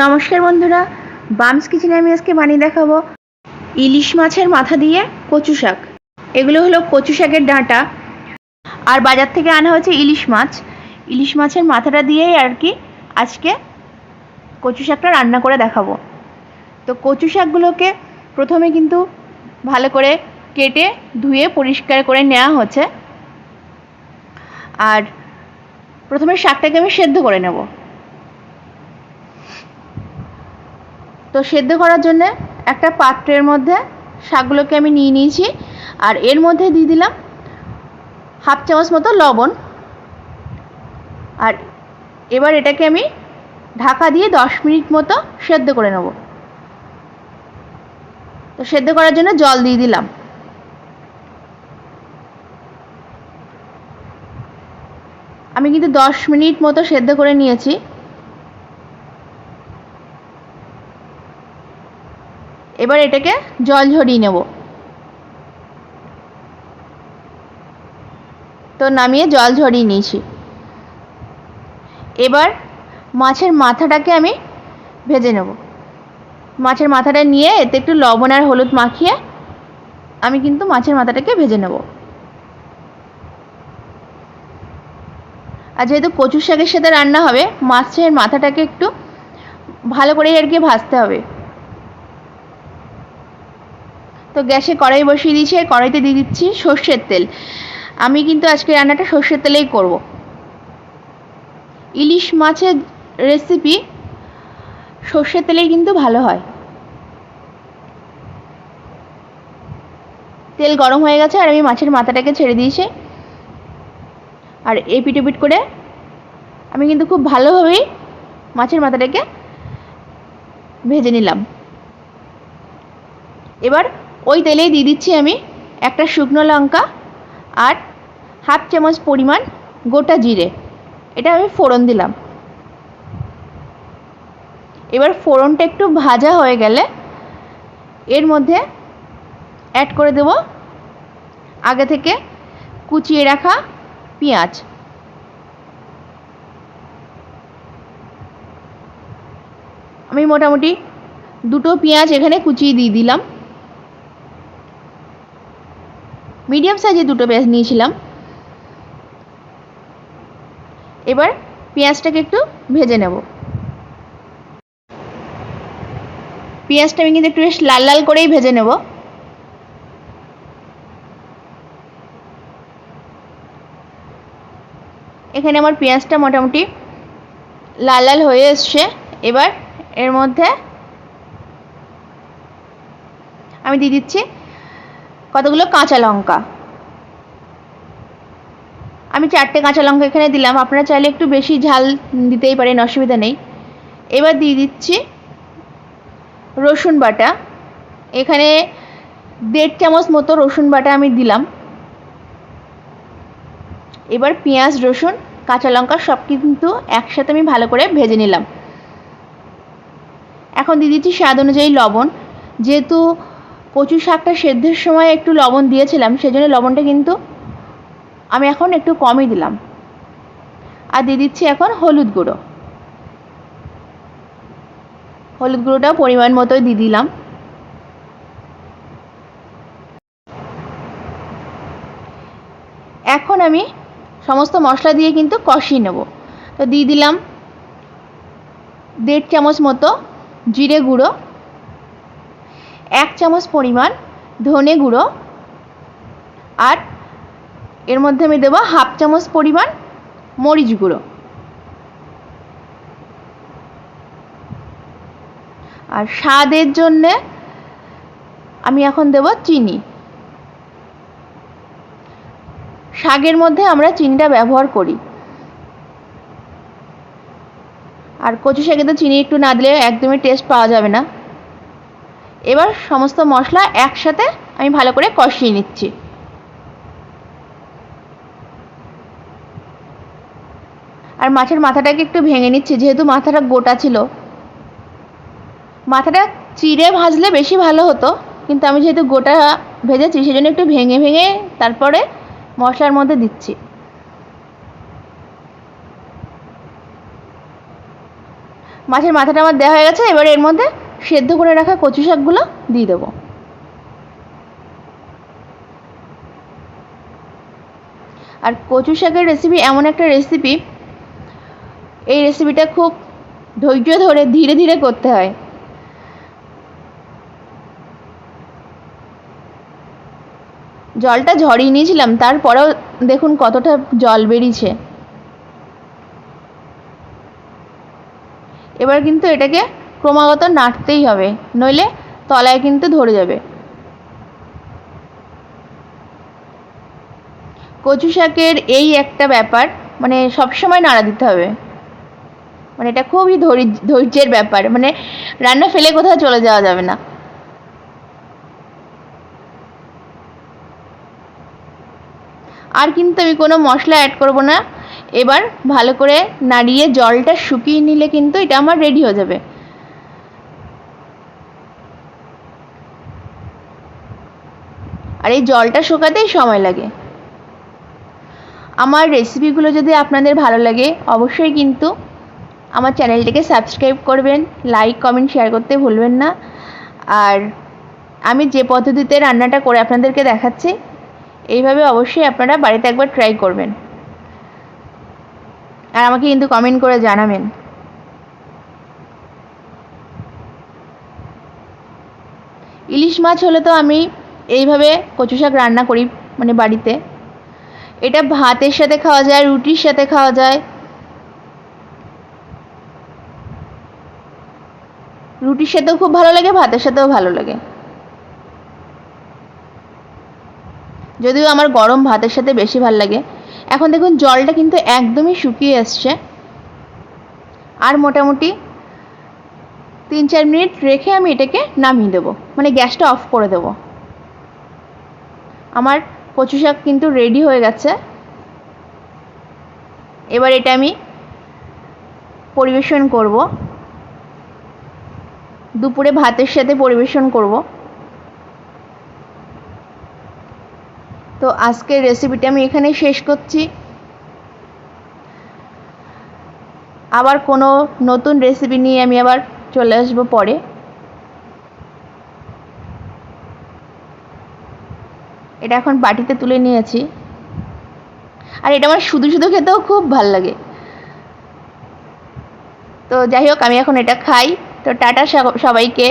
নমস্কার বন্ধুরা, বামস কিচেনে আমি আজকে বানিয়ে দেখাবো ইলিশ মাছের মাথা দিয়ে কচু শাক। এগুলো হলো কচু শাকের ডাঁটা। আর বাজার থেকে আনা হয়েছে ইলিশ মাছ। ইলিশ মাছের মাথাটা দিয়েই আর কি আজকে কচু শাকটা রান্না করে দেখাবো। তো কচু শাকগুলোকে প্রথমে কিন্তু ভালো করে কেটে, ধুয়ে পরিষ্কার করে নেওয়া হচ্ছে। আর প্রথমে শাকটাকে আমি সেদ্ধ করে নেব। তো সেদ্ধ করার জন্য একটা পাত্রের মধ্যে শাকগুলোকে আমি নিয়ে নিয়েছি। আর এর মধ্যে দিয়ে দিলাম হাফ চামচ মতো লবণ। আর এবার এটাকে আমি ঢাকা দিয়ে দশ মিনিট মতো সেদ্ধ করে নেব। তো সেদ্ধ করার জন্য জল দিয়ে দিলাম। আমি কিন্তু দশ মিনিট মতো সেদ্ধ করে নিয়েছি। এবার এটাকে জল ঝরিয়ে নেব। তো নামিয়ে জল ঝরিয়ে নিয়েছি। এবার মাছের মাথাটাকে আমি ভেজে নেব। মাছের মাথাটা নিয়ে এতে একটু লবণ আর হলুদ মাখিয়ে আমি কিন্তু মাছের মাথাটাকে ভেজে নেব। আর যেহেতু কচু শাকের সাথে রান্না হবে, মাছের মাথাটাকে একটু ভালো করে আর কি ভাজতে হবে। তো গ্যাসে কড়াই বসিয়ে দিয়েছি, আর কড়াইতে দিয়ে দিচ্ছি সর্ষের তেল। আমি কিন্তু আজকে রান্নাটা সর্ষের তেলেই করব। ইলিশ মাছের রেসিপি সর্ষের তেলেই কিন্তু ভালো হয়। তেল গরম হয়ে গেছে, আর আমি মাছের মাথাটাকে ছেড়ে দিয়েছি। আর এই পিট করে আমি কিন্তু খুব ভালোভাবেই মাছের মাথাটাকে ভেজে নিলাম। এবার ওই তেলেই দিয়ে দিচ্ছি আমি একটা শুকনো লঙ্কা আর হাফ চামচ পরিমাণ গোটা জিরে। এটা আমি ফোড়ন দিলাম। এবার ফোড়নটা একটু ভাজা হয়ে গেলে এর মধ্যে অ্যাড করে দেব আগে থেকে কুচিয়ে রাখা পেঁয়াজ। আমি মোটামুটি দুটো পেঁয়াজ এখানে কুচিয়ে দিয়ে দিলাম। মিডিয়াম সাইজে দুটো পেঁয়াজ নিয়েছিলাম। এবার পেঁয়াজটাকে একটু ভেজে নেব। পেঁয়াজটা আমি কিন্তু একটু বেশ লাল লাল করেই ভেজে নেব। এখানে আমার পেঁয়াজটা মোটামুটি লাল লাল হয়ে এসছে। এবার এর মধ্যে আমি দিয়ে দিচ্ছি কতগুলো কাঁচা লঙ্কা? আমি চারটে কাঁচা লঙ্কা এখানে দিলাম। আপনারা চাইলে একটু বেশি ঝাল দিতেই পারেন, অসুবিধা নেই। এবার দিয়ে দিচ্ছি রসুন বাটা। এখানে দেড় চামচ মতো রসুন বাটা আমি দিলাম। এবার পেঁয়াজ, রসুন, কাঁচা লঙ্কা সব কিন্তু একসাথে আমি ভালো করে ভেজে নিলাম। এখন দিয়ে দিচ্ছি স্বাদ অনুযায়ী লবণ। যেহেতু কচু শাকটা সেদ্ধের সময় একটু লবণ দিয়েছিলাম, সেজন্য লবণটা কিন্তু আমি এখন একটু কমই দিলাম। আর দিয়ে দিচ্ছি এখন হলুদ গুঁড়ো। হলুদ গুঁড়োটাও পরিমাণ মতোই দিয়ে দিলাম। এখন আমি সমস্ত মশলা দিয়ে কিন্তু কষিয়ে নেব। তো দিয়ে দিলাম দেড় চামচ মতো জিরে গুঁড়ো। এক চামচ পরিমাণ ধনে গুঁড়ো আর এর মধ্যে আমি দেবো হাফ চামচ পরিমাণ মরিচ গুঁড়ো। আর স্বাদের জন্যে আমি এখন দেব চিনি। শাকের মধ্যে আমরা চিনিটা ব্যবহার করি। আর কচু শাকে তো চিনি একটু না দিলে একদমই টেস্ট পাওয়া যাবে না। এবার সমস্ত মশলা একসাথে আমি ভালো করে কষিয়ে নিচ্ছি। আর মাছের মাথাটাকে একটু ভেঙে নিচ্ছি, যেহেতু মাথাটা গোটা ছিল। মাথাটা চিড়ে ভাজলে বেশি ভালো হতো, কিন্তু আমি যেহেতু গোটা ভেজেছি, সেজন্য একটু ভেঙে ভেঙে তারপরে মশলার মধ্যে দিচ্ছি। মাছের মাথাটা আমার দেওয়া হয়ে গেছে, এবার এর মধ্যে সেদ্ধ করে রাখা কচু শাকগুলো দিয়ে দেবো। আর কচু শাকের রেসিপি এমন একটা রেসিপি এই রেসিপিটা খুব ধৈর্য ধরে ধীরে ধীরে করতে হয়। জলটা ঝরিয়ে নিয়েছিলাম, তারপরেও দেখুন কতটা জল বেরিয়েছে। এবার কিন্তু এটাকে ক্রমাগত নাড়তেই হবে, নইলে তলায় কিন্তু ধরে যাবে। কচু শাকের এই একটা ব্যাপার মানে সবসময় নাড়া দিতে হবে। মানে এটা খুবই ধৈর্যের ব্যাপার মানে রান্না ফেলে কোথাও চলে যাওয়া যাবে না। আর কিন্তু আমি কোনো মশলা অ্যাড করব না। এবার ভালো করে নাড়িয়ে জলটা শুকিয়ে নিলে কিন্তু এটা আমার রেডি হয়ে যাবে। এই জলটা শুকাতেই সময় লাগে। আমার রেসিপিগুলো যদি আপনাদের ভালো লাগে, অবশ্যই কিন্তু আমার চ্যানেলটিকে সাবস্ক্রাইব করবেন লাইক কমেন্ট শেয়ার করতে ভুলবেন না। আর আমি যে পদ্ধতিতে রান্নাটা করে আপনাদেরকে দেখাচ্ছি, এইভাবে অবশ্যই আপনারা বাড়িতে একবার ট্রাই করবেন। আর আমাকে কিন্তু কমেন্ট করে জানাবেন। ইলিশ মাছ হলে তো আমি এইভাবে কচু শাক রান্না করি মানে বাড়িতে। এটা ভাতের সাথে খাওয়া যায়, রুটির সাথে খাওয়া যায়। রুটির সাথেও খুব ভালো লাগে, ভাতের সাথেও ভালো লাগে। যদিও আমার গরম ভাতের সাথে বেশি ভালো লাগে। এখন দেখুন, জলটা কিন্তু একদমই শুকিয়ে আসছে। আর মোটামুটি তিন চার মিনিট রেখে আমি এটাকে নামিয়ে দেবো। মানে গ্যাসটা অফ করে দেবো। আমার কচু শাক কিন্তু রেডি হয়ে গেছে। এবার এটা আমি পরিবেশন করব। দুপুরে ভাতের সাথে পরিবেশন করব। তো আজকের রেসিপিটা আমি এখানে শেষ করছি। আবার কোনো নতুন রেসিপি নিয়ে আমি আবার চলে আসব পরে। এটা এখন বাটিতে তুলে নিয়েছি। আর এটা আমার শুধু শুধু খেতেও খুব ভালো লাগে। তো যাই হোক, আমি এখন এটা খাই। তো টাটা সবাইকে।